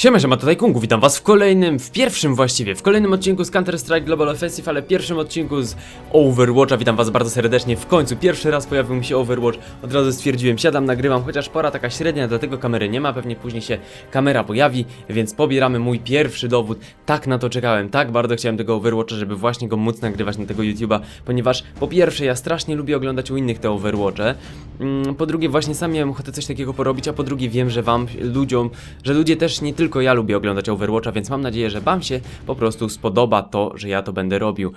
Siema, siema, tutaj Kungu, witam was w kolejnym, w pierwszym właściwie, w kolejnym odcinku z Counter-Strike Global Offensive, ale pierwszym odcinku z Overwatcha, witam was bardzo serdecznie, w końcu, pierwszy raz pojawił mi się Overwatch, od razu stwierdziłem, siadam, nagrywam, chociaż pora taka średnia, dlatego kamery nie ma, pewnie później się kamera pojawi, więc pobieramy mój pierwszy dowód, tak na to czekałem, tak bardzo chciałem tego Overwatcha, żeby właśnie go móc nagrywać na tego YouTube'a, ponieważ po pierwsze, ja strasznie lubię oglądać u innych te Overwatche, mm, po drugie, właśnie sam miałem ochotę coś takiego porobić, a po drugie wiem, że wam, ludziom, że ludzie też nie tylko ja lubię oglądać Overwatcha, więc mam nadzieję, że wam się po prostu spodoba to, że ja to będę robił.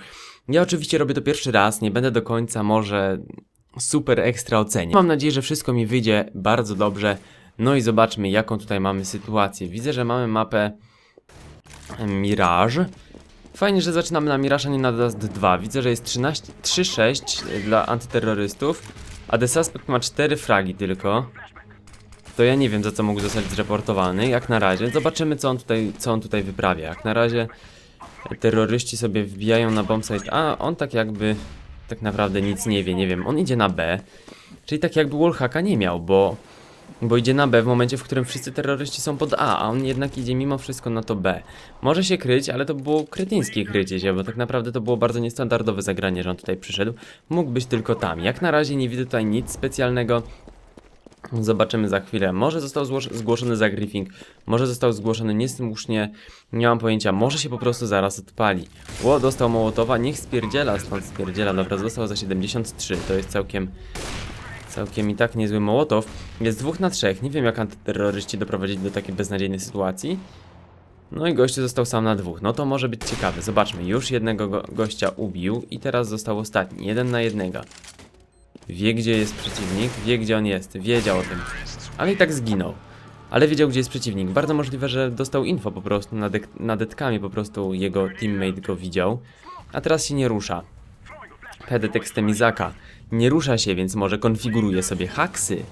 Ja oczywiście robię to pierwszy raz, nie będę do końca może super ekstra oceniać. Mam nadzieję, że wszystko mi wyjdzie bardzo dobrze. No i zobaczmy, jaką tutaj mamy sytuację. Widzę, że mamy mapę Mirage. Fajnie, że zaczynamy na Mirage, a nie na Dust 2. Widzę, że jest 13 3-6 dla antyterrorystów, a The Suspect ma 4 fragi tylko to ja nie wiem za co mógł zostać zreportowany, jak na razie. Zobaczymy co on tutaj, co on tutaj wyprawia. Jak na razie terroryści sobie wbijają na bombsite, a on tak jakby tak naprawdę nic nie wie, nie wiem. On idzie na B, czyli tak jakby wallhacka nie miał, bo, bo idzie na B w momencie, w którym wszyscy terroryści są pod A, a on jednak idzie mimo wszystko na to B. Może się kryć, ale to było kretyńskie krycie się, bo tak naprawdę to było bardzo niestandardowe zagranie, że on tutaj przyszedł. Mógł być tylko tam. Jak na razie nie widzę tutaj nic specjalnego. Zobaczymy za chwilę. Może został zgłosz- zgłoszony za griefing, może został zgłoszony niesłusznie, nie mam pojęcia, może się po prostu zaraz odpali. Ło, dostał Mołotowa, niech spierdziela, stąd spierdziela, dobra, został za 73, to jest całkiem, całkiem i tak niezły Mołotow. Jest dwóch na trzech, nie wiem jak antyterroryści doprowadzili do takiej beznadziejnej sytuacji. No i gościu został sam na dwóch, no to może być ciekawe, zobaczmy, już jednego go gościa ubił i teraz został ostatni, jeden na jednego. Wie gdzie jest przeciwnik, wie gdzie on jest, wiedział o tym. Ale i tak zginął. Ale wiedział gdzie jest przeciwnik. Bardzo możliwe, że dostał info po prostu nad, nad detkami, po prostu jego teammate go widział. A teraz się nie rusza. PD tekstem Izaka. Nie rusza się, więc może konfiguruje sobie haksy.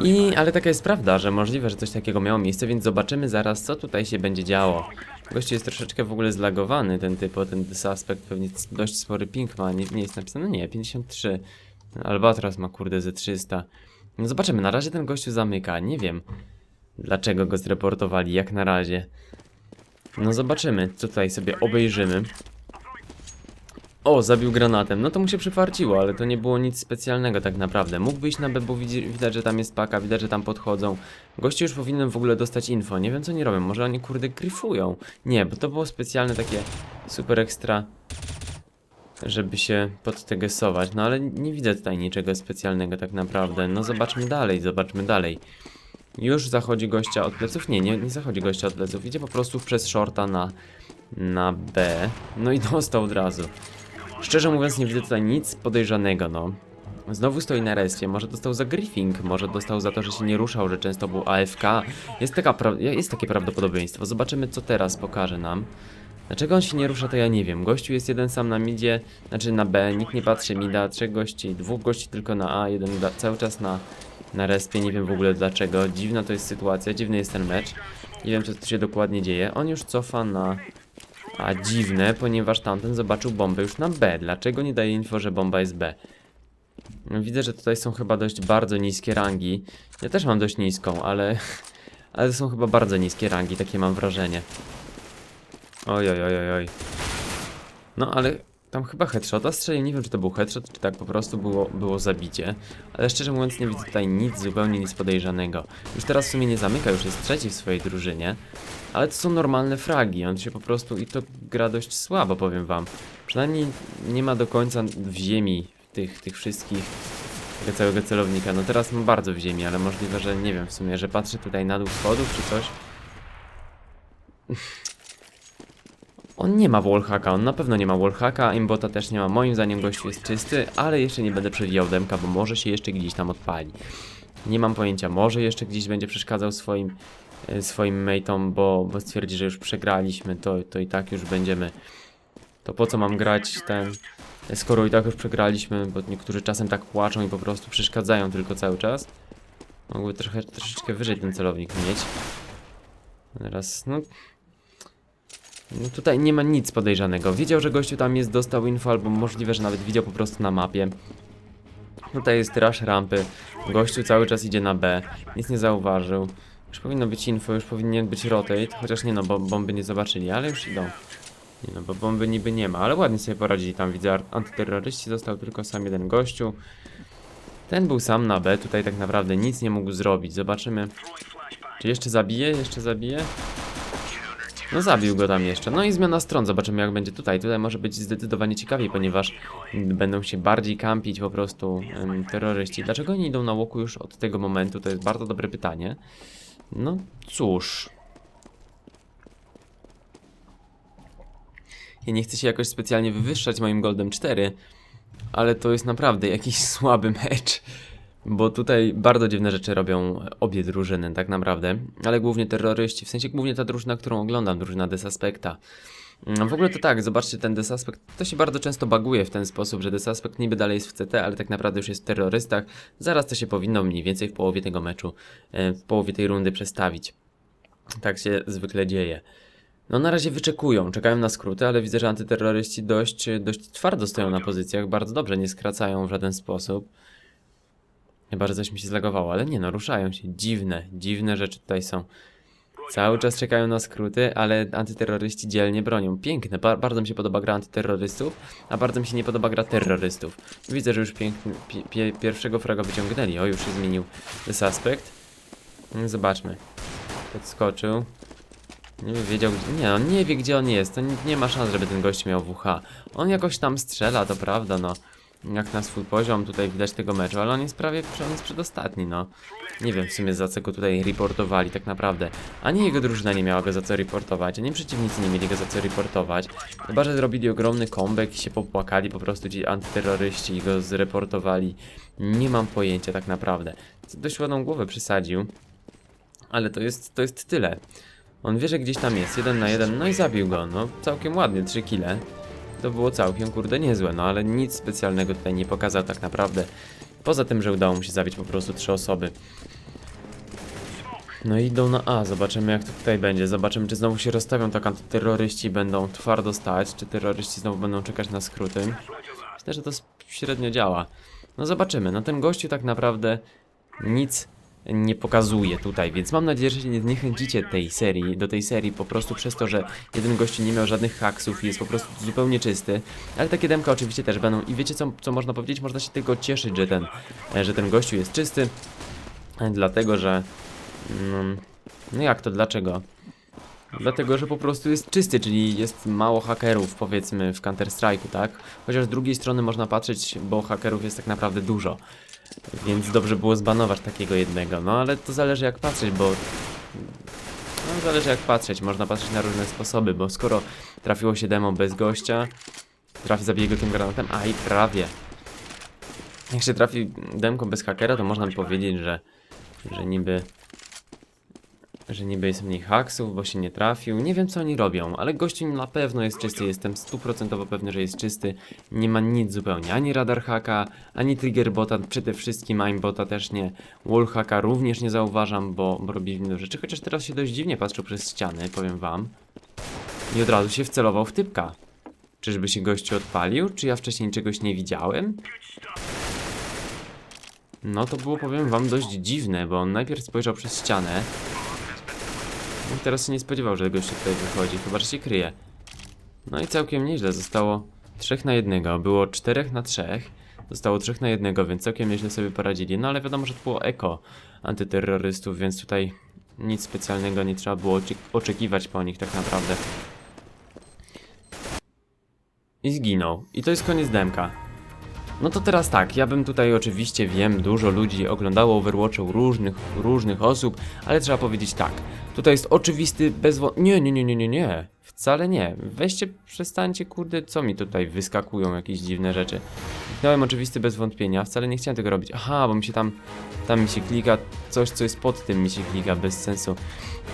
I, ale taka jest prawda, że możliwe, że coś takiego miało miejsce, więc zobaczymy zaraz, co tutaj się będzie działo. Gościu jest troszeczkę w ogóle zlagowany, ten typ, ten suspekt, pewnie dość spory ping ma, nie, nie jest napisane, nie, 53. Albatros ma kurde ze 300. No zobaczymy, na razie ten gościu zamyka, nie wiem dlaczego go zreportowali, jak na razie. No zobaczymy, co tutaj sobie obejrzymy. O, zabił granatem, no to mu się przyfarciło, ale to nie było nic specjalnego tak naprawdę. Mógł wyjść na B, bo widać, że tam jest paka, widać, że tam podchodzą. Gościu już powinien w ogóle dostać info, nie wiem co oni robią, może oni kurde gryfują. Nie, bo to było specjalne takie super ekstra żeby się podtegesować, no ale nie widzę tutaj niczego specjalnego tak naprawdę. No zobaczmy dalej, zobaczmy dalej. Już zachodzi gościa od pleców? Nie, nie, nie zachodzi gościa od pleców. Idzie po prostu przez shorta na, na B. No i dostał od razu. Szczerze mówiąc nie widzę tutaj nic podejrzanego, no. Znowu stoi na respie, może dostał za griefing, może dostał za to, że się nie ruszał, że często był AFK. Jest, taka jest takie prawdopodobieństwo. Zobaczymy co teraz pokaże nam. Dlaczego on się nie rusza, to ja nie wiem. Gościu jest jeden sam na midzie, znaczy na B, nikt nie patrzy mida, trzech gości, dwóch gości tylko na A, jeden da, cały czas na, na respie, nie wiem w ogóle dlaczego. Dziwna to jest sytuacja, dziwny jest ten mecz. Nie wiem, co tu się dokładnie dzieje. On już cofa na... A dziwne, ponieważ tamten zobaczył bombę już na B. Dlaczego nie daje info, że bomba jest B? No, Widzę, że tutaj są chyba dość bardzo niskie rangi. Ja też mam dość niską, ale... Ale są chyba bardzo niskie rangi, takie mam wrażenie. Oj, oj, oj. No ale tam chyba headshota strzelił, nie wiem czy to był headshot, czy tak po prostu było, było zabicie. Ale szczerze mówiąc nie widzę tutaj nic, zupełnie nic podejrzanego. Już teraz w sumie nie zamyka, już jest trzeci w swojej drużynie. Ale to są normalne fragi, on się po prostu i to gra dość słabo, powiem wam. Przynajmniej nie ma do końca w ziemi tych, tych wszystkich tego całego celownika. No teraz mam bardzo w ziemi, ale możliwe, że nie wiem w sumie, że patrzę tutaj na dół schodów czy coś. On nie ma wallhacka, on na pewno nie ma wallhacka, imbota też nie ma, moim zdaniem gościu jest czysty, ale jeszcze nie będę przewijał demka, bo może się jeszcze gdzieś tam odpali. Nie mam pojęcia, może jeszcze gdzieś będzie przeszkadzał swoim, e, swoim mateom, bo, bo stwierdzi, że już przegraliśmy, to, to i tak już będziemy... To po co mam grać ten... Skoro i tak już przegraliśmy, bo niektórzy czasem tak płaczą i po prostu przeszkadzają tylko cały czas. Mógłby trochę, troszeczkę wyżej ten celownik mieć. Teraz, no, no tutaj nie ma nic podejrzanego. Wiedział, że gościu tam jest, dostał info, albo możliwe, że nawet widział po prostu na mapie. Tutaj jest rush rampy. Gościu cały czas idzie na B. Nic nie zauważył. Już powinno być info, już powinien być rotate, chociaż nie no, bo bomby nie zobaczyli, ale już idą. Nie no, bo bomby niby nie ma, ale ładnie sobie poradzili tam, widzę, antyterroryści, został tylko sam jeden gościu. Ten był sam na B, tutaj tak naprawdę nic nie mógł zrobić, zobaczymy. Czy jeszcze zabije? Jeszcze zabije? No zabił go tam jeszcze. No i zmiana stron, zobaczymy jak będzie tutaj. Tutaj może być zdecydowanie ciekawiej, ponieważ będą się bardziej kampić po prostu em, terroryści. Dlaczego oni idą na łoku już od tego momentu? To jest bardzo dobre pytanie. No cóż. Ja nie chcę się jakoś specjalnie wywyższać moim Goldem 4, ale to jest naprawdę jakiś słaby mecz. Bo tutaj bardzo dziwne rzeczy robią obie drużyny, tak naprawdę. Ale głównie terroryści, w sensie głównie ta drużyna, którą oglądam, drużyna Desaspekta. Mm, W ogóle to tak, zobaczcie, ten Desaspekt to się bardzo często baguje w ten sposób, że Desaspekt niby dalej jest w CT, ale tak naprawdę już jest w terrorystach. Zaraz to się powinno mniej więcej w połowie tego meczu, e, w połowie tej rundy przestawić. Tak się zwykle dzieje. No na razie wyczekują, czekają na skróty, ale widzę, że antyterroryści dość, dość twardo stoją na pozycjach, bardzo dobrze, nie skracają w żaden sposób. Chyba, że coś mi się zlagowało, ale nie no, ruszają się. Dziwne, dziwne rzeczy tutaj są. Cały czas czekają na skróty, ale antyterroryści dzielnie bronią. Piękne, ba bardzo mi się podoba gra antyterrorystów, a bardzo mi się nie podoba gra terrorystów. Widzę, że już piękny, pi pie pierwszego fraga wyciągnęli. O, już się zmienił suspekt. Mm, Zobaczmy. Podskoczył. Nie wiedział, gdzie, nie, on nie wie gdzie on jest, to nie, nie ma szans, żeby ten gość miał WH. On jakoś tam strzela, to prawda, no. Jak na swój poziom tutaj widać tego meczu, ale on jest prawie, on jest przedostatni, no. Nie wiem w sumie za co go tutaj reportowali tak naprawdę. Ani jego drużyna nie miała go za co reportować, ani przeciwnicy nie mieli go za co reportować. Chyba, że zrobili ogromny comeback i się popłakali po prostu ci antyterroryści i go zreportowali. Nie mam pojęcia tak naprawdę. Dość ładną głowę przysadził. Ale to jest, to jest tyle. On wie, że gdzieś tam jest, jeden na jeden, no i zabił go, no całkiem ładnie, 3 kile. To było całkiem, kurde, niezłe, no ale nic specjalnego tutaj nie pokazał tak naprawdę. Poza tym, że udało mu się zabić po prostu trzy osoby. No i idą na A, zobaczymy jak to tutaj będzie, zobaczymy czy znowu się rozstawią tak antyterroryści będą twardo stać, czy terroryści znowu będą czekać na skróty. Myślę, że to średnio działa. No zobaczymy, no ten gościu tak naprawdę nic nie pokazuje tutaj, więc mam nadzieję, że się nie zniechęcicie tej serii, do tej serii po prostu przez to, że jeden gościu nie miał żadnych haksów i jest po prostu zupełnie czysty, ale takie demka oczywiście też będą i wiecie co, co można powiedzieć? Można się tylko cieszyć, że ten, że ten gościu jest czysty, dlatego, że mm, no jak to, dlaczego? Dlatego, że po prostu jest czysty, czyli jest mało hakerów, powiedzmy, w Counter-Strike'u, tak? Chociaż z drugiej strony można patrzeć, bo hakerów jest tak naprawdę dużo. Więc dobrze było zbanować takiego jednego. No ale to zależy jak patrzeć, bo. No zależy jak patrzeć, można patrzeć na różne sposoby, bo skoro trafiło się demo bez gościa, trafi zabije go tym granatem, a i prawie. Jak się trafi demko bez hakera, to można by powiedzieć, że, że niby że niby jest mniej haksów, bo się nie trafił. Nie wiem co oni robią, ale gościu na pewno jest czysty, jestem stuprocentowo pewny, że jest czysty. Nie ma nic zupełnie, ani radar haka, ani trigger bota, przede wszystkim aimbota też nie. Wall haka również nie zauważam, bo, robi inne rzeczy, chociaż teraz się dość dziwnie patrzył przez ściany, powiem wam. I od razu się wcelował w typka. Czyżby się gościu odpalił? Czy ja wcześniej czegoś nie widziałem? No to było, powiem wam, dość dziwne, bo on najpierw spojrzał przez ścianę, no teraz się nie spodziewał, że gościu tutaj wychodzi, chyba że się kryje. No i całkiem nieźle, zostało 3 na 1, było 4 na 3, zostało 3 na 1, więc całkiem nieźle sobie poradzili. No ale wiadomo, że to było eko antyterrorystów, więc tutaj nic specjalnego nie trzeba było oczek- oczekiwać po nich tak naprawdę. I zginął. I to jest koniec demka. No to teraz tak, ja bym tutaj oczywiście wiem, dużo ludzi oglądało Overwatcha różnych, różnych osób, ale trzeba powiedzieć tak. Tutaj jest oczywisty bezwo... Nie, nie, nie, nie, nie, nie. Wcale nie. Weźcie, przestańcie, kurde, co mi tutaj wyskakują jakieś dziwne rzeczy. Kliknąłem oczywisty bez wątpienia, wcale nie chciałem tego robić. Aha, bo mi się tam, tam mi się klika, coś co jest pod tym mi się klika, bez sensu.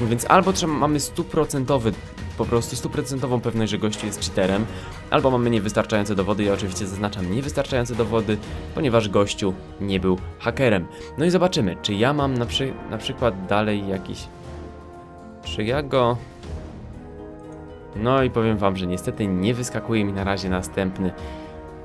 Więc albo trzeba, mamy stuprocentowy, po prostu stuprocentową pewność, że gościu jest cheaterem, albo mamy niewystarczające dowody, ja oczywiście zaznaczam niewystarczające dowody, ponieważ gościu nie był hakerem. No i zobaczymy, czy ja mam na, przy, na przykład dalej jakiś... Czy ja go... No i powiem wam, że niestety nie wyskakuje mi na razie następny.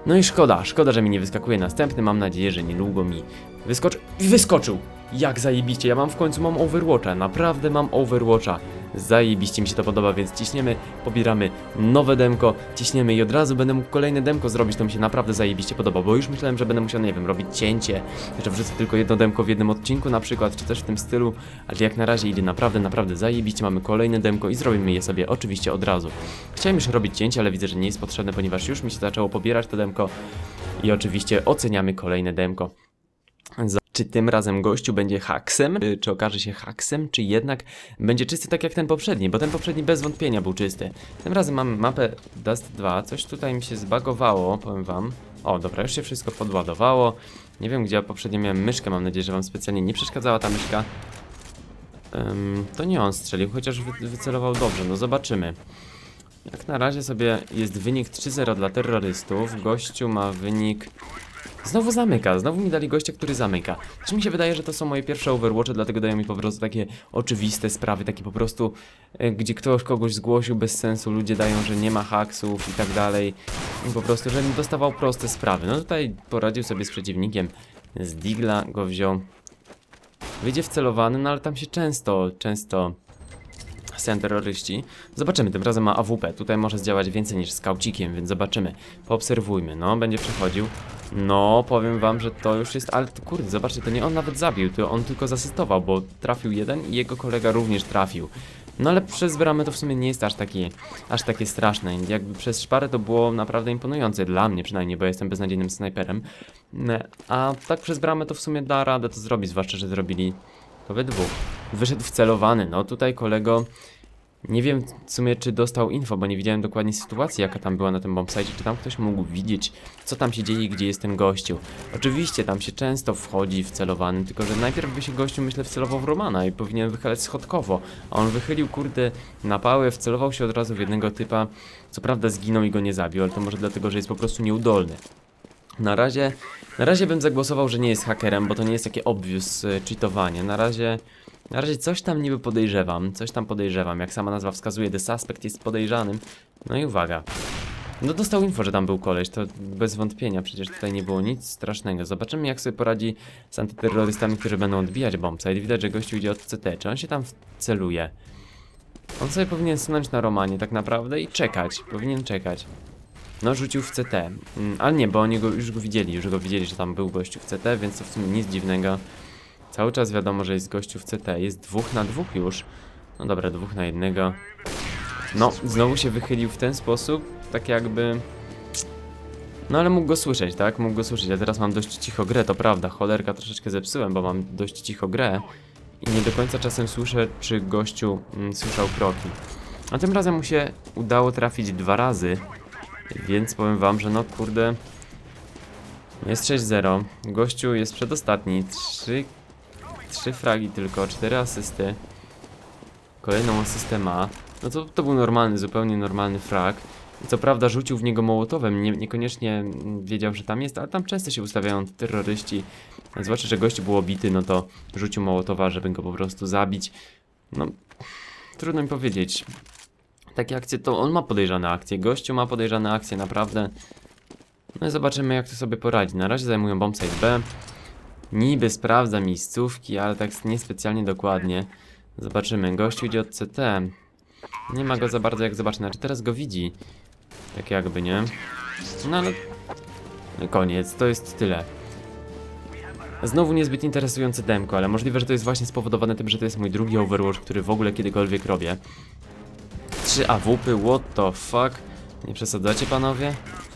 No i szkoda, szkoda, że mi nie wyskakuje następny. Mam nadzieję, że niedługo mi wyskoczy. Wyskoczył! Jak zajebiście, ja mam w końcu, mam Overwatcha, naprawdę mam Overwatcha. Zajebiście mi się to podoba, więc ciśniemy, pobieramy nowe demko, ciśniemy i od razu będę mógł kolejne demko zrobić, to mi się naprawdę zajebiście podoba, bo już myślałem, że będę musiał, nie wiem, robić cięcie, że wrzucę tylko jedno demko w jednym odcinku na przykład, czy też w tym stylu, ale jak na razie idzie naprawdę, naprawdę zajebiście, mamy kolejne demko i zrobimy je sobie oczywiście od razu. Chciałem już robić cięcie, ale widzę, że nie jest potrzebne, ponieważ już mi się zaczęło pobierać to demko i oczywiście oceniamy kolejne demko. Czy tym razem gościu będzie haksem? Czy, czy okaże się haksem? Czy jednak będzie czysty tak jak ten poprzedni? Bo ten poprzedni bez wątpienia był czysty. Tym razem mamy mapę Dust 2. Coś tutaj mi się zbagowało, powiem wam. O, dobra, już się wszystko podładowało. Nie wiem, gdzie ja poprzednio miałem myszkę. Mam nadzieję, że wam specjalnie nie przeszkadzała ta myszka. Ym, to nie on strzelił, chociaż wy, wycelował dobrze. No zobaczymy. Jak na razie sobie jest wynik 3-0 dla terrorystów. Gościu ma wynik Znowu zamyka, znowu mi dali gościa, który zamyka. Czy mi się wydaje, że to są moje pierwsze Overwatche, dlatego dają mi po prostu takie oczywiste sprawy, takie po prostu, e, gdzie ktoś kogoś zgłosił bez sensu, ludzie dają, że nie ma haksów i tak dalej. I po prostu, żebym dostawał proste sprawy. No tutaj poradził sobie z przeciwnikiem, z Digla go wziął. Wyjdzie wcelowany, no ale tam się często, często są terroryści. Zobaczymy, tym razem ma AWP. Tutaj może zdziałać więcej niż skaucikiem, więc zobaczymy. Poobserwujmy. No, będzie przechodził. No, powiem wam, że to już jest... Ale kurde, zobaczcie, to nie on nawet zabił, to on tylko zasystował, bo trafił jeden i jego kolega również trafił. No ale przez bramę to w sumie nie jest aż takie, aż takie straszne. Jakby przez szparę to było naprawdę imponujące, dla mnie przynajmniej, bo jestem beznadziejnym snajperem. Ne, A tak przez bramę to w sumie da radę to zrobić, zwłaszcza, że zrobili to we dwóch. Wyszedł wcelowany, no tutaj kolego... Nie wiem w sumie, czy dostał info, bo nie widziałem dokładnie sytuacji, jaka tam była na tym bombsite, czy tam ktoś mógł widzieć, co tam się dzieje i gdzie jest ten gościu. Oczywiście, tam się często wchodzi wcelowany, tylko że najpierw by się gościu, myślę, wcelował w Romana i powinien wychylać schodkowo, a on wychylił, kurde, na pałę, wcelował się od razu w jednego typa, co prawda zginął i go nie zabił, ale to może dlatego, że jest po prostu nieudolny. Na razie, na razie bym zagłosował, że nie jest hakerem, bo to nie jest takie obvious e, cheatowanie. Na razie, na razie coś tam niby podejrzewam, coś tam podejrzewam. Jak sama nazwa wskazuje, the suspect jest podejrzanym. No i uwaga. No dostał info, że tam był koleś, to bez wątpienia, przecież tutaj nie było nic strasznego. Zobaczymy jak sobie poradzi z antyterrorystami, którzy będą odbijać bombsite. Widać, że gościu idzie od CT, czy on się tam celuje? On sobie powinien stanąć na Romanie tak naprawdę i czekać, powinien czekać. No, rzucił w CT. Mm, ale nie, bo oni go, już go widzieli, już go widzieli, że tam był gościu w CT, więc to w sumie nic dziwnego. Cały czas wiadomo, że jest gościu w CT. Jest dwóch na dwóch już. No dobra, dwóch na jednego. No, znowu się wychylił w ten sposób, tak jakby... No ale mógł go słyszeć, tak? Mógł go słyszeć. Ja teraz mam dość cicho grę, to prawda. Cholerka troszeczkę zepsułem, bo mam dość cicho grę. I nie do końca czasem słyszę, czy gościu mm, słyszał kroki. A tym razem mu się udało trafić dwa razy. Więc powiem wam, że no kurde. Jest 6-0. Gościu jest przedostatni. 3, 3 fragi tylko, 4 asysty. Kolejną asystę ma. No to, to był normalny, zupełnie normalny frag. Co prawda rzucił w niego mołotowem, nie, niekoniecznie wiedział, że tam jest, ale tam często się ustawiają terroryści. Zwłaszcza, że gościu był obity, no to rzucił mołotowa, żeby go po prostu zabić. No, trudno mi powiedzieć takie akcje, to on ma podejrzane akcje. Gościu ma podejrzane akcje, naprawdę. No i zobaczymy, jak to sobie poradzi. Na razie zajmują bombsite B. Niby sprawdza miejscówki, ale tak niespecjalnie dokładnie. Zobaczymy. Gościu idzie od CT. Nie ma go za bardzo jak zobaczyć. Znaczy teraz go widzi. Tak jakby, nie? No ale... No koniec. To jest tyle. Znowu niezbyt interesujący demko, ale możliwe, że to jest właśnie spowodowane tym, że to jest mój drugi Overwatch, który w ogóle kiedykolwiek robię. Trzy AWPy, what the fuck? Nie przesadzacie panowie?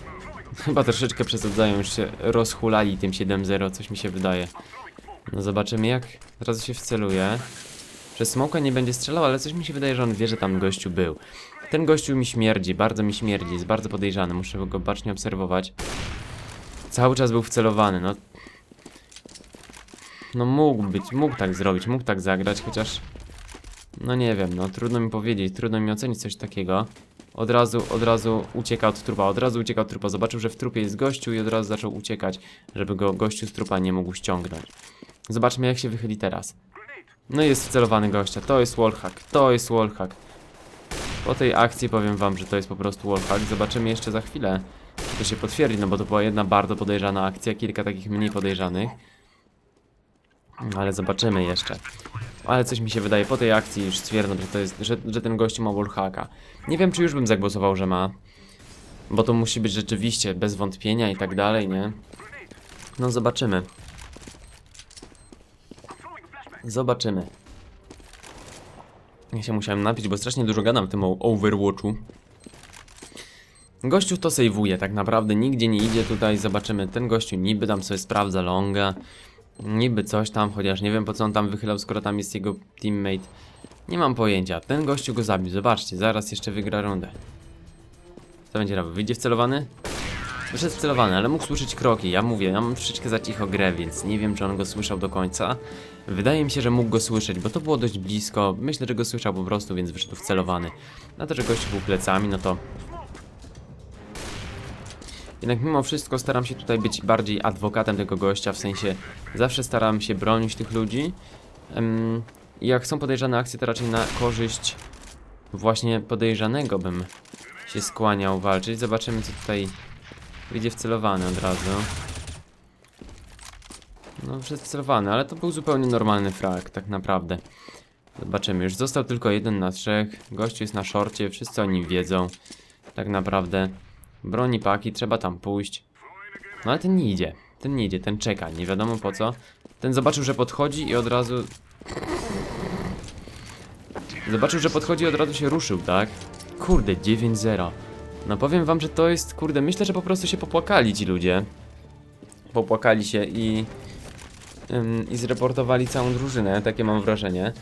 Chyba troszeczkę przesadzają, już się rozhulali tym 7-0, coś mi się wydaje. No zobaczymy jak teraz się wceluje. Przez smoka nie będzie strzelał, ale coś mi się wydaje, że on wie, że tam gościu był. Ten gościu mi śmierdzi, bardzo mi śmierdzi, jest bardzo podejrzany, muszę go bacznie obserwować. Cały czas był wcelowany, no. No mógł być, mógł tak zrobić, mógł tak zagrać, chociaż... No nie wiem, no trudno mi powiedzieć, trudno mi ocenić coś takiego. Od razu, od razu ucieka od trupa, od razu ucieka od trupa. Zobaczył, że w trupie jest gościu i od razu zaczął uciekać, żeby go gościu z trupa nie mógł ściągnąć. Zobaczmy jak się wychyli teraz. No jest wcelowany gościa, to jest wallhack, to jest wallhack. Po tej akcji powiem wam, że to jest po prostu wallhack. Zobaczymy jeszcze za chwilę, czy to się potwierdzi, no bo to była jedna bardzo podejrzana akcja, kilka takich mniej podejrzanych. Ale zobaczymy jeszcze. Ale coś mi się wydaje, po tej akcji już stwierdzam, że to jest, że, że ten gościu ma wallhacka. Nie wiem, czy już bym zagłosował, że ma. Bo to musi być rzeczywiście bez wątpienia i tak dalej, nie? No zobaczymy. Zobaczymy. Ja się musiałem napić, bo strasznie dużo gadam w tym Overwatchu. Gościu to sejwuje, tak naprawdę nigdzie nie idzie tutaj, zobaczymy, ten gościu niby tam sobie sprawdza longa, niby coś tam, chociaż nie wiem po co on tam wychylał, skoro tam jest jego teammate. Nie mam pojęcia, ten gościu go zabił, zobaczcie, zaraz jeszcze wygra rundę. Co będzie robił? Wyjdzie wcelowany? Wyszedł wcelowany, ale mógł słyszeć kroki, ja mówię, ja mam troszeczkę za cicho grę, więc nie wiem czy on go słyszał do końca. Wydaje mi się, że mógł go słyszeć, bo to było dość blisko, myślę, że go słyszał po prostu, więc wyszedł wcelowany. Na to, że gościu był plecami, no to jednak mimo wszystko staram się tutaj być bardziej adwokatem tego gościa, w sensie zawsze staram się bronić tych ludzi. I jak są podejrzane akcje, to raczej na korzyść właśnie podejrzanego bym się skłaniał walczyć. Zobaczymy co tutaj wyjdzie wcelowany od razu. No, wcelowany, ale to był zupełnie normalny frag, tak naprawdę. Zobaczymy, już został tylko jeden na trzech. Gościu jest na szorcie, wszyscy o nim wiedzą. Tak naprawdę. Broni paki, trzeba tam pójść. No ale ten nie idzie. Ten nie idzie, ten czeka, nie wiadomo po co. Ten zobaczył, że podchodzi i od razu... Zobaczył, że podchodzi i od razu się ruszył, tak? Kurde, 9-0. No powiem wam, że to jest, kurde, myślę, że po prostu się popłakali ci ludzie. Popłakali się i... ym, I zreportowali całą drużynę, takie mam wrażenie.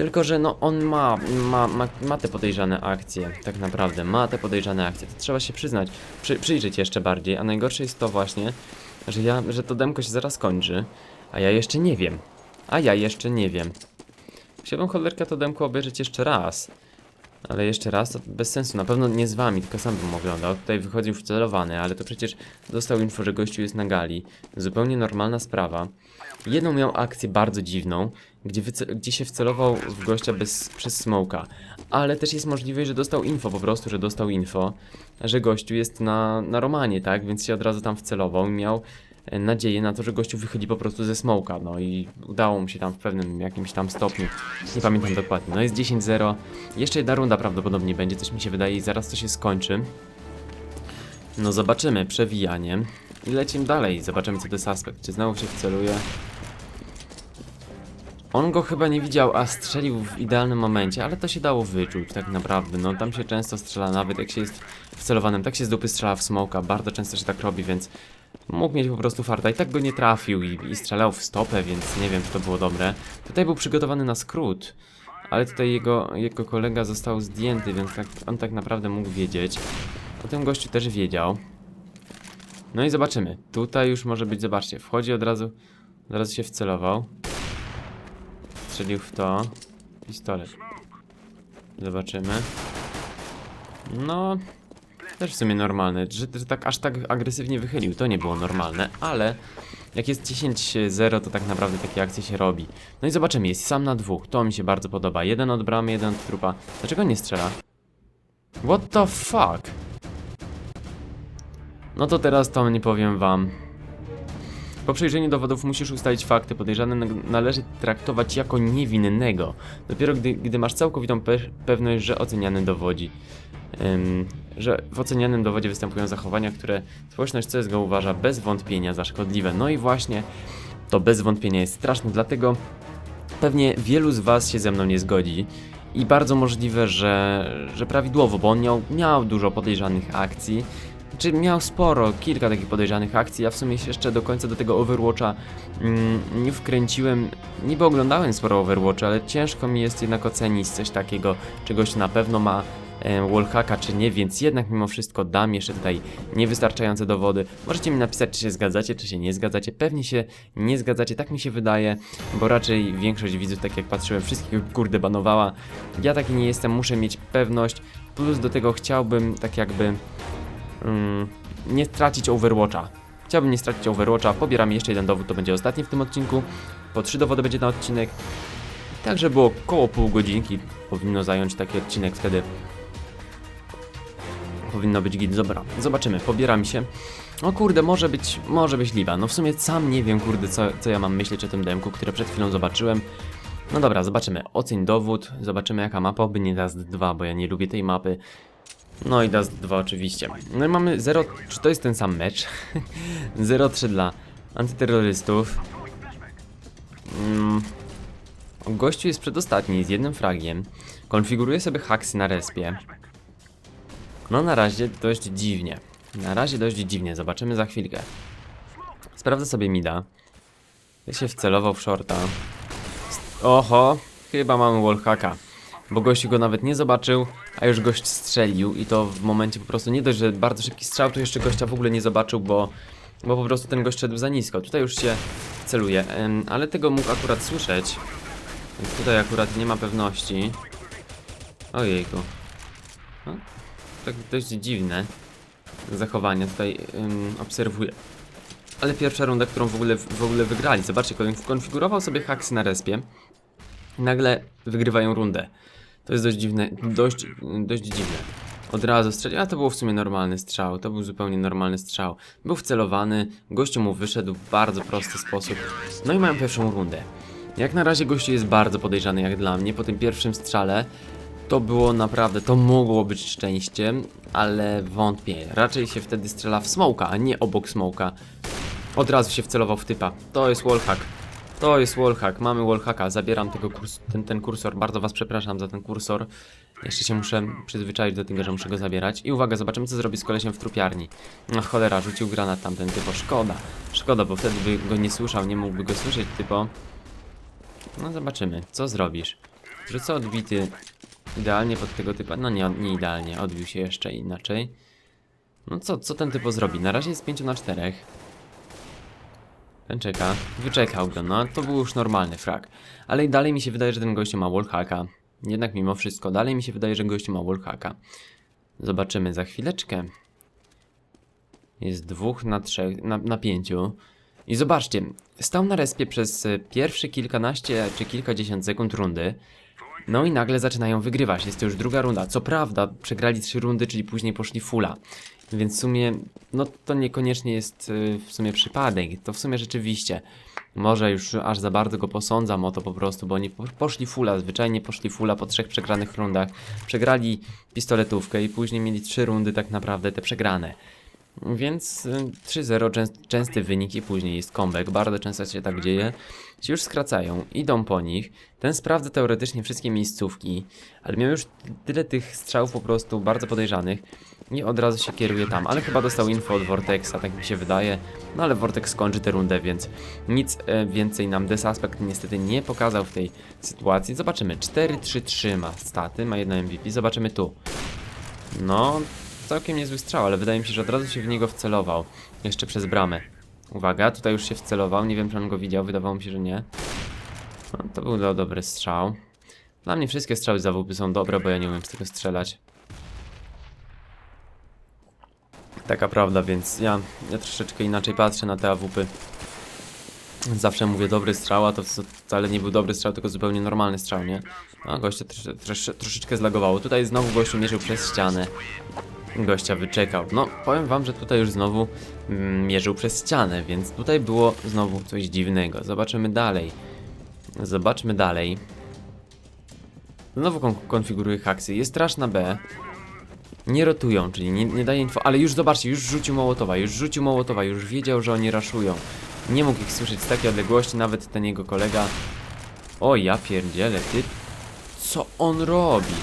Tylko, że no on ma, ma, ma, ma te podejrzane akcje, tak naprawdę, ma te podejrzane akcje, to trzeba się przyznać, przy, przyjrzeć jeszcze bardziej, a najgorsze jest to właśnie, że ja, że to demko się zaraz kończy, a ja jeszcze nie wiem, a ja jeszcze nie wiem. Chciałbym cholerkę to demko obejrzeć jeszcze raz, ale jeszcze raz to bez sensu, na pewno nie z wami, tylko sam bym oglądał, tutaj wychodził wcelowany, ale to przecież dostał info, że gościu jest na gali, zupełnie normalna sprawa. Jedną miał akcję bardzo dziwną, gdzie, gdzie się wcelował w gościa bez, przez smoka. Ale też jest możliwe, że dostał info, po prostu, że dostał info, że gościu jest na, na Romanie, tak? Więc się od razu tam wcelował i miał e, nadzieję na to, że gościu wychodzi po prostu ze smoka. No i udało mu się tam w pewnym jakimś tam stopniu. Nie pamiętam dokładnie. No jest 10-0. Jeszcze jedna runda prawdopodobnie będzie, coś mi się wydaje i zaraz to się skończy. No zobaczymy, przewijanie. I lecimy dalej, zobaczymy co to jest aspekt. Czy znowu się wceluje? On go chyba nie widział, a strzelił w idealnym momencie, ale to się dało wyczuć tak naprawdę. No tam się często strzela, nawet jak się jest wcelowanym, tak się z dupy strzela w smoka, bardzo często się tak robi, więc mógł mieć po prostu farta i tak go nie trafił i, i strzelał w stopę, więc nie wiem czy to było dobre. Tutaj był przygotowany na skrót, ale tutaj jego, jego kolega został zdjęty, więc tak, on tak naprawdę mógł wiedzieć. O tym gościu też wiedział. No i zobaczymy. Tutaj już może być, zobaczcie, wchodzi od razu, od razu się wcelował. Strzelił w to. Pistolet. Zobaczymy. No. Też w sumie normalne. Że, że tak aż tak agresywnie wychylił, to nie było normalne, ale jak jest 10-0, to tak naprawdę takie akcje się robi. No i zobaczymy, jest sam na dwóch. To mi się bardzo podoba. Jeden od bramy, jeden od trupa. Dlaczego nie strzela? What the fuck? No to teraz to nie powiem wam. Po przejrzeniu dowodów musisz ustalić fakty. Podejrzany należy traktować jako niewinnego. Dopiero gdy, gdy masz całkowitą pe pewność, że oceniany dowodzi. Ym, że w ocenianym dowodzie występują zachowania, które społeczność CSGO uważa bez wątpienia za szkodliwe. No i właśnie to bez wątpienia jest straszne, dlatego pewnie wielu z Was się ze mną nie zgodzi. I bardzo możliwe, że, że prawidłowo, bo on miał, miał dużo podejrzanych akcji. Czy miał sporo, kilka takich podejrzanych akcji. Ja w sumie się jeszcze do końca do tego Overwatcha mm, nie wkręciłem. Niby oglądałem sporo Overwatcha, ale ciężko mi jest jednak ocenić coś takiego, czegoś na pewno ma e, wallhacka czy nie, więc jednak mimo wszystko dam jeszcze tutaj niewystarczające dowody. Możecie mi napisać, czy się zgadzacie, czy się nie zgadzacie. Pewnie się nie zgadzacie, tak mi się wydaje, bo raczej większość widzów, tak jak patrzyłem, wszystkich kurde banowała. Ja taki nie jestem, muszę mieć pewność, plus do tego chciałbym tak jakby mm, nie stracić Overwatcha. Chciałbym nie stracić Overwatcha, pobieram jeszcze jeden dowód, to będzie ostatni w tym odcinku. Po trzy dowody będzie na odcinek. Tak, żeby było około pół godzinki powinno zająć taki odcinek wtedy. Powinno być git, dobra, zobaczymy, pobieram się. O kurde, może być, może być liba. No w sumie sam nie wiem, kurde, co, co ja mam myśleć o tym demku, które przed chwilą zobaczyłem. No dobra, zobaczymy. Oceń dowód, zobaczymy jaka mapa, oby nie Dust 2, bo ja nie lubię tej mapy. No i Dust 2 oczywiście. No i mamy 0, czy to jest ten sam mecz? 0-3 dla antyterrorystów. Mm. Gościu jest przedostatni z jednym fragiem. Konfiguruje sobie haksy na respie. No na razie dość dziwnie. Na razie dość dziwnie, zobaczymy za chwilkę. Sprawdzę sobie mida. Ja się wcelował w shorta. Oho, chyba mamy wallhacka. Bo gościu go nawet nie zobaczył, a już gość strzelił i to w momencie po prostu nie dość, że bardzo szybki strzał, to jeszcze gościa w ogóle nie zobaczył, bo, bo po prostu ten gość szedł za nisko. Tutaj już się celuje, ale tego mógł akurat słyszeć. Więc tutaj akurat nie ma pewności. Ojejku. No, tak dość dziwne zachowanie tutaj ym, obserwuję. Ale pierwsza runda, którą w ogóle, w ogóle wygrali. Zobaczcie, kon- konfigurował sobie haksy na respie. Nagle wygrywają rundę. To jest dość dziwne, dość, dość dziwne. Od razu strzelił, a to był w sumie normalny strzał, to był zupełnie normalny strzał. Był wcelowany, gościu mu wyszedł w bardzo prosty sposób. No i mają pierwszą rundę. Jak na razie gościu jest bardzo podejrzany jak dla mnie, po tym pierwszym strzale to było naprawdę, to mogło być szczęście, ale wątpię. Raczej się wtedy strzela w smoka, a nie obok smoka. Od razu się wcelował w typa. To jest wallhack. To jest wallhack. Mamy wallhacka. Zabieram tego kurs ten, ten kursor. Bardzo was przepraszam za ten kursor. Jeszcze się muszę przyzwyczaić do tego, że muszę go zabierać. I uwaga, zobaczymy co zrobi z kolesiem w trupiarni. No cholera, rzucił granat tamten typo. Szkoda. Szkoda, bo wtedy by go nie słyszał, nie mógłby go słyszeć typo. No zobaczymy, co zrobisz. Rzucę odbity idealnie pod tego typa. No nie, nie idealnie, odbił się jeszcze inaczej. No co, co ten typo zrobi? Na razie jest 5 na 4. Czeka. Wyczekał go, no to był już normalny frag. Ale dalej mi się wydaje, że ten gościu ma wallhacka. Jednak mimo wszystko, dalej mi się wydaje, że gościu ma wallhacka. Zobaczymy za chwileczkę. Jest dwóch na trzech, na, na pięciu. I zobaczcie, stał na respie przez e, pierwsze kilkanaście czy kilkadziesiąt sekund rundy. No i nagle zaczynają wygrywać. Jest to już druga runda. Co prawda, przegrali trzy rundy, czyli później poszli fulla. Więc w sumie, no to niekoniecznie jest y, w sumie przypadek. To w sumie rzeczywiście. Może już aż za bardzo go posądzam o to po prostu, bo oni po- poszli fulla, zwyczajnie poszli fulla po trzech przegranych rundach. Przegrali pistoletówkę i później mieli trzy rundy tak naprawdę te przegrane. Więc y, 3-0 częs- częsty wynik i później jest comeback. Bardzo często się tak dzieje. Się już skracają, idą po nich. Ten sprawdza teoretycznie wszystkie miejscówki, ale miał już tyle tych strzałów po prostu bardzo podejrzanych i od razu się kieruje tam. Ale chyba dostał info od Vortexa, tak mi się wydaje. No ale Vortex skończy tę rundę, więc nic e, więcej nam Desaspekt niestety nie pokazał w tej sytuacji. Zobaczymy. 4-3-3 ma staty, ma jedno MVP. Zobaczymy tu. No, całkiem niezły strzał, ale wydaje mi się, że od razu się w niego wcelował. Jeszcze przez bramę. Uwaga, tutaj już się wcelował. Nie wiem, czy on go widział, wydawało mi się, że nie. No, to był do- dobry strzał. Dla mnie wszystkie strzały z są dobre, bo ja nie umiem z tego strzelać. Taka prawda, więc ja, ja troszeczkę inaczej patrzę na te AWP. Zawsze mówię dobry strzał, a to wc- wcale nie był dobry strzał, tylko zupełnie normalny strzał, nie? A gościa trosze, trosze, troszeczkę zlagowało. Tutaj znowu gościu mierzył przez ścianę. Gościa wyczekał. No, powiem wam, że tutaj już znowu mm, mierzył przez ścianę, więc tutaj było znowu coś dziwnego. Zobaczymy dalej. Zobaczmy dalej. Znowu kon konfiguruje haksy. Jest straszna B. Nie rotują, czyli nie, nie daje info, ale już zobaczcie, już rzucił Mołotowa, już rzucił Mołotowa, już wiedział, że oni raszują. Nie mógł ich słyszeć z takiej odległości, nawet ten jego kolega. O ja pierdzielę, ty. Co on robi?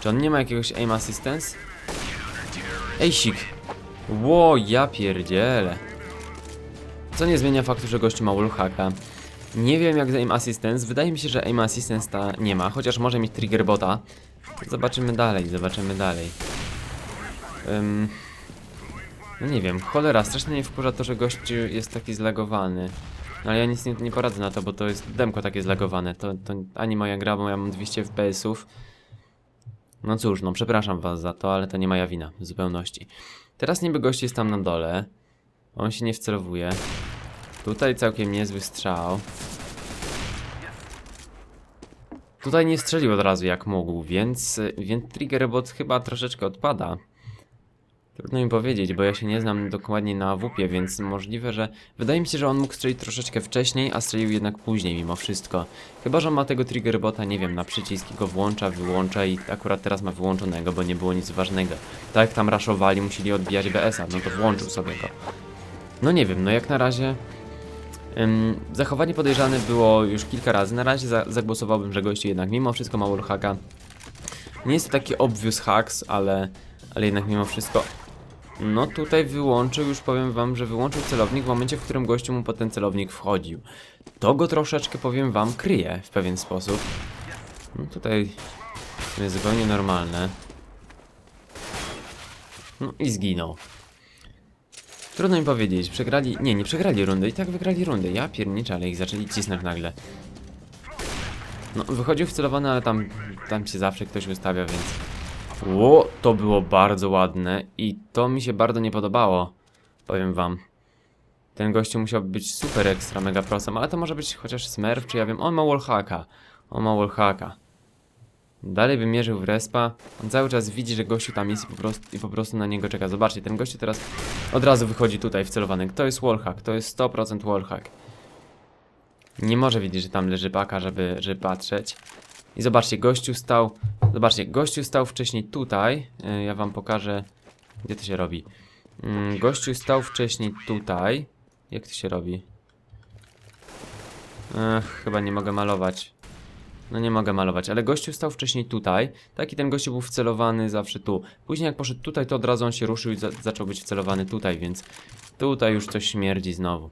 Czy on nie ma jakiegoś aim assistance? Ej, sik. Ło, ja pierdzielę. Co nie zmienia faktu, że gościu ma. Nie wiem jak z aim assistance, wydaje mi się, że aim assistance ta nie ma, chociaż może mieć trigger bota. Zobaczymy dalej, zobaczymy dalej. Ym... No nie wiem, cholera, strasznie mnie wkurza to, że gościu jest taki zlagowany. No ale ja nic nie, nie poradzę na to, bo to jest demko takie zlagowane. To, to ani moja gra, bo ja mam 200 FPS-ów. No cóż, no przepraszam was za to, ale to nie moja wina w zupełności. Teraz niby gość jest tam na dole. On się nie wcelowuje. Tutaj całkiem niezły strzał. Tutaj nie strzelił od razu jak mógł, więc, więc Triggerbot chyba troszeczkę odpada. Trudno mi powiedzieć, bo ja się nie znam dokładnie na AWP, więc możliwe, że... Wydaje mi się, że on mógł strzelić troszeczkę wcześniej, a strzelił jednak później mimo wszystko. Chyba, że ma tego triggerbota, nie wiem, na przycisk i go włącza, wyłącza i akurat teraz ma wyłączonego, bo nie było nic ważnego. Tak jak tam raszowali, musieli odbijać BS-a, no to włączył sobie go. No nie wiem, no jak na razie... Ym, zachowanie podejrzane było już kilka razy. Na razie za, zagłosowałbym, że gościu jednak mimo wszystko ma wallhacka. Nie jest to taki obvious hacks, ale, ale jednak mimo wszystko. No tutaj wyłączył, już powiem wam, że wyłączył celownik w momencie, w którym gościu mu po ten celownik wchodził. To go troszeczkę, powiem wam, kryje w pewien sposób. No tutaj jest zupełnie normalne. No i zginął. Trudno mi powiedzieć, przegrali... Nie, nie przegrali rundy i tak wygrali rundę. Ja pierniczę, ale ich zaczęli cisnąć nagle. No, wychodził wcelowany, ale tam, tam się zawsze ktoś ustawia, więc... Ło, to było bardzo ładne i to mi się bardzo nie podobało. Powiem wam. Ten gościu musiał być super ekstra, mega prosem, ale to może być chociaż Smurf, czy ja wiem, on ma wallhacka. On ma wallhacka. Dalej by mierzył w respa. On cały czas widzi, że gościu tam jest i po prostu, i po prostu na niego czeka. Zobaczcie, ten gościu teraz od razu wychodzi tutaj wcelowany. To jest wallhack, to jest 100% wallhack. Nie może widzieć, że tam leży paka, żeby, żeby patrzeć. I zobaczcie, gościu stał. Zobaczcie, gościu stał wcześniej tutaj. E, Ja wam pokażę, gdzie to się robi. Mm, Gościu stał wcześniej tutaj. Jak to się robi? Ech, chyba nie mogę malować. No nie mogę malować, ale gościu stał wcześniej tutaj. Tak i ten gościu był wcelowany zawsze tu. Później jak poszedł tutaj, to od razu on się ruszył i za zaczął być wcelowany tutaj, więc tutaj już coś śmierdzi znowu.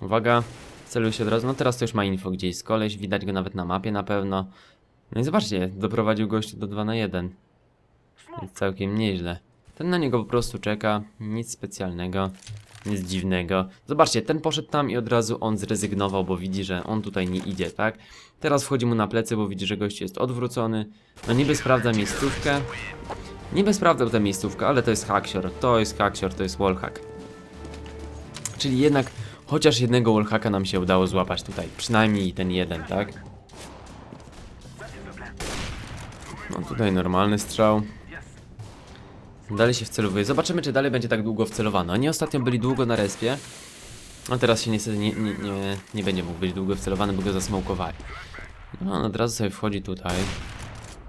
Uwaga, celuj się od razu. No teraz to już ma info, gdzie jest koleś, widać go nawet na mapie na pewno. No i zobaczcie, doprowadził gościu do 2 na 1. Więc całkiem nieźle. Ten na niego po prostu czeka, nic specjalnego, nic dziwnego. Zobaczcie, ten poszedł tam i od razu on zrezygnował, bo widzi, że on tutaj nie idzie, tak? Teraz wchodzi mu na plecy, bo widzi, że gość jest odwrócony. No niby sprawdza miejscówkę. Niby sprawdzał tę miejscówkę, ale to jest haksior, to jest haksior, to jest wallhack. Czyli jednak chociaż jednego wallhacka nam się udało złapać tutaj. Przynajmniej ten jeden, tak? No tutaj normalny strzał. Dalej się wcelowuje. Zobaczymy, czy dalej będzie tak długo wcelowano. Oni ostatnio byli długo na respie. A teraz się niestety nie, nie, nie, nie będzie mógł być długo wcelowany, bo go zasmokowali. No, on od razu sobie wchodzi tutaj.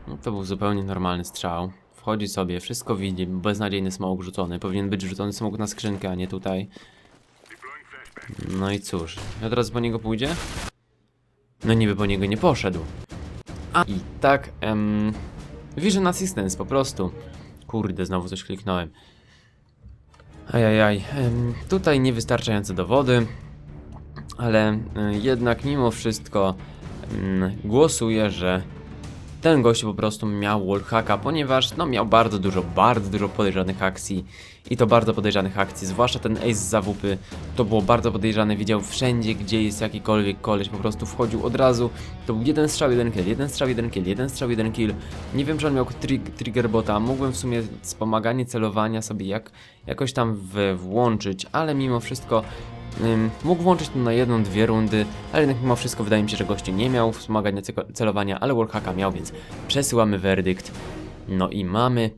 No, to był zupełnie normalny strzał. Wchodzi sobie, wszystko widzi, beznadziejny smok rzucony. Powinien być rzucony smok na skrzynkę, a nie tutaj. No i cóż, od razu po niego pójdzie? No niby po niego nie poszedł. A i tak, em, Vision Assistance po prostu. Kurde, znowu coś kliknąłem. Ajajaj, tutaj niewystarczające dowody, ale jednak mimo wszystko głosuję, że ten gość po prostu miał wallhacka, ponieważ no miał bardzo dużo, bardzo dużo podejrzanych akcji i to bardzo podejrzanych akcji, zwłaszcza ten ace z zawupy, to było bardzo podejrzane, widział wszędzie, gdzie jest jakikolwiek koleś, po prostu wchodził od razu, to był jeden strzał, jeden kill, jeden strzał, jeden kill, jeden strzał, jeden kill, nie wiem, czy on miał trig trigger bota, mógłbym w sumie wspomaganie celowania sobie jak, jakoś tam włączyć, ale mimo wszystko mógł włączyć to na jedną, dwie rundy, ale jednak mimo wszystko wydaje mi się, że gościu nie miał wspomagania ce- celowania, ale wallhacka miał, więc przesyłamy werdykt. No i mamy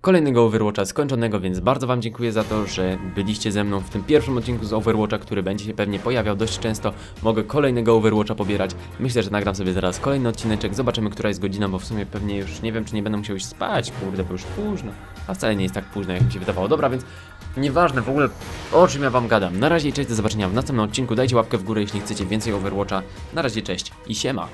kolejnego Overwatcha skończonego, więc bardzo Wam dziękuję za to, że byliście ze mną w tym pierwszym odcinku z Overwatcha, który będzie się pewnie pojawiał dość często. Mogę kolejnego Overwatcha pobierać. Myślę, że nagram sobie zaraz kolejny odcineczek, zobaczymy, która jest godzina, bo w sumie pewnie już nie wiem, czy nie będę musiał iść spać, kurde, bo już późno. A wcale nie jest tak późno, jak mi się wydawało. Dobra, więc Nieważne w ogóle o czym ja wam gadam. Na razie cześć, do zobaczenia w następnym odcinku. Dajcie łapkę w górę, jeśli chcecie więcej Overwatcha. Na razie cześć i siema.